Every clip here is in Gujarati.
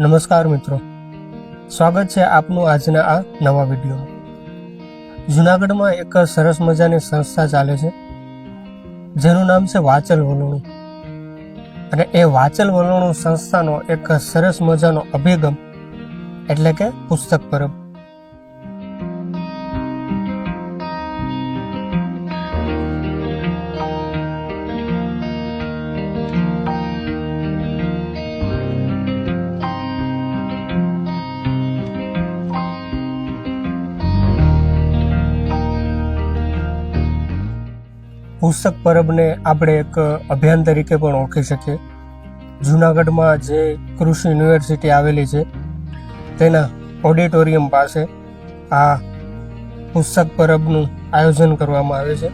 નમસ્કાર મિત્રો. સ્વાગત છે આપનું આજના આ નવા વિડીયોમાં. જુનાગઢમાં એક સરસ મજાની સંસ્થા ચાલે છે. જેનું નામ છે વાચલ વલોણું. અને એ વાચલ વલોણું સંસ્થાનો એક સરસ મજાનો અભિગમ એટલે કે પુસ્તક પરબ. પુસ્તક પરબને આપણે એક અભિયાન તરીકે પણ ઓળખી શકીએ. જુનાગઢમાં જે કૃષિ યુનિવર્સિટી આવેલી છે, તેના ઓડિટોરિયમ પાસે આ પુસ્તક પરબનું આયોજન કરવામાં આવે છે.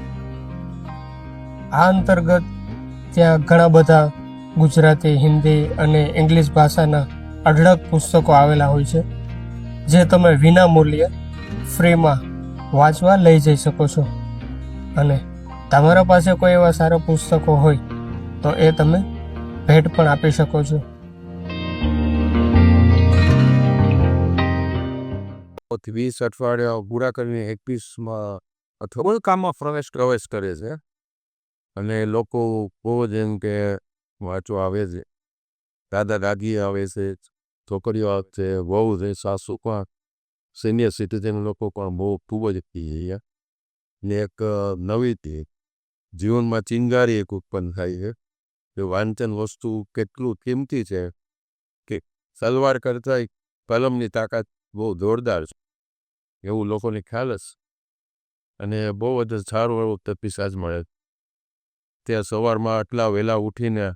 આ અંતર્ગત ત્યાં ઘણા બધા ગુજરાતી, હિન્દી અને ઇંગ્લિશ ભાષાના અઢળક પુસ્તકો આવેલા હોય છે, જે તમે વિના મૂલ્યે ફ્રીમાં વાંચવા લઈ જઈ શકો છો. અને તમારા પાસે કોઈ એવા સારા પુસ્તકો હોય, તો એ તમે ભેટ પણ આપી શકો છો. વીસ અઠવાડિયા પૂરા કરીને એકવીસમાં અથવા કામમાં પ્રવેશ પ્રવેશ કરે છે. અને લોકો બહુ જ એમ કે વાંચવા આવે છે. દાદા દાદી આવે છે, છોકરીઓ આવે છે, વહુ છે, સાસુ પણ સિનિયર સિટીઝન લોકો પણ બહુ ખૂબ જ ને એક નવી જીવનમાં ચિંગારી એક ઉત્પન્ન થાય છે. કે વાંચન વસ્તુ કેટલું કિંમતી છે કે સલવાર કરતાં કલમની તાકાત બહુ જોરદાર છે. એવું લોકોને ખ્યાલ જ અને બહુ જ સારું એવું તપીસાજ મળે ત્યાં સવારમાં આટલા વહેલા ઉઠીને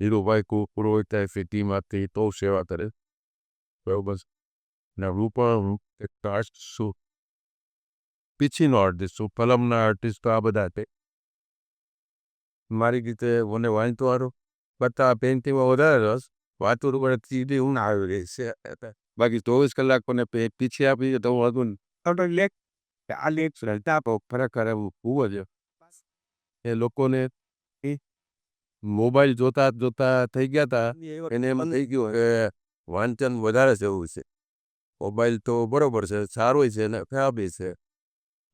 ધીરુભાઈ પુરોહિતા સિટીમાંથી તો સેવા કરે બરોબર ને હું પણ એક આર્ટિસ્ટ છું. પીછીનો આર્ટિસ્ટ છું. ફિલ્મના આર્ટિસ્ટ તો આ બધા છે. મારી રીતે મને વાંચતો હારો કરતાં પેઇન્ટિંગમાં વધારે રસ વાતો પડે સીધી હું આવી રહી છે. બાકી ચોવીસ કલાક મને પીછી આપી તો હું હતું લેખ આ લેખ શ્રદ્ધા ખરેખર એવું ખૂબ જ એ લોકોને મોબાઈલ જોતા જોતા થઈ ગયા હતા એને એમ થઈ ગયું કે વાંચન વધારે છે એવું છે. મોબાઈલ તો બરોબર છે સારું છે ને ખરાબ છે.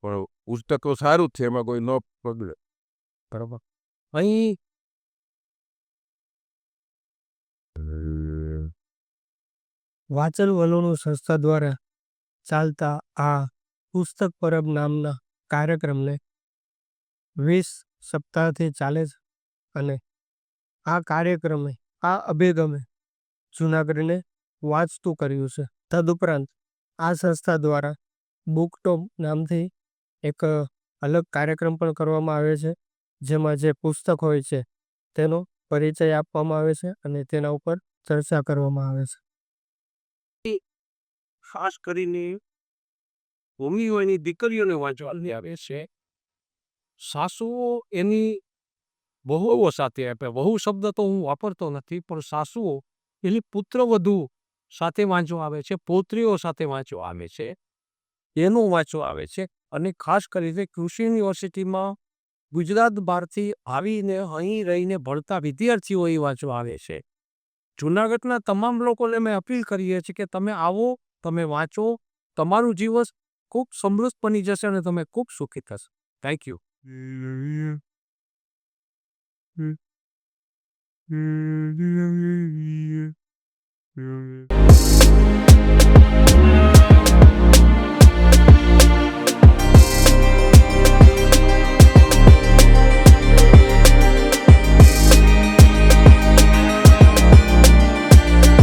પણ પુસ્તકો સારું જ છે એમાં કોઈ ન પગડે બરાબર. અહીં વાચન વલોણો સંસ્થા દ્વારા ચાલતા આ પુસ્તક પરબ નામના કાર્યક્રમને વીસ સપ્તાહથી ચાલે છે અને આ કાર્યક્રમે, આ અભિગમે જુનાગઢને વાંચતું કર્યું છે. તદુપરાંત આ સંસ્થા દ્વારા બુકટોમ નામથી એક અલગ કાર્યક્રમ પણ કરવામાં આવે છે. જેમાં જે પુસ્તક હોય છે, તેનો પરિચય આપવામાં આવે છે અને તેના ઉપર ચર્ચા કરવામાં આવે છે. ખાસ કરીને ભૂમિઓની દીકરીઓને વાંચવાની આવે છે. સાસુઓ એની બહુઓ સાથે આપે. બહુ શબ્દ તો હું વાપરતો નથી, પણ સાસુઓ એની પુત્રવધુ સાથે વાંચવા આવે છે, પૌત્રીઓ સાથે વાંચવા આવે છે, એનું વાંચવા આવે છે. અને ખાસ કરીને કૃષિ યુનિવર્સિટીમાં ગુજરાત બહારથી આવીને અહીં રહીને ભણતા વિદ્યાર્થીઓ એ વાંચવા આવે છે જુનાગઢના તમામ લોકોને મેં અપીલ કરીએ છીએ કે તમે આવો, તમે વાંચો, તમારું જીવન ખૂબ સમૃદ્ધ બની જશે અને તમે ખૂબ સુખી થશો થેન્ક યુ Mm-hmm.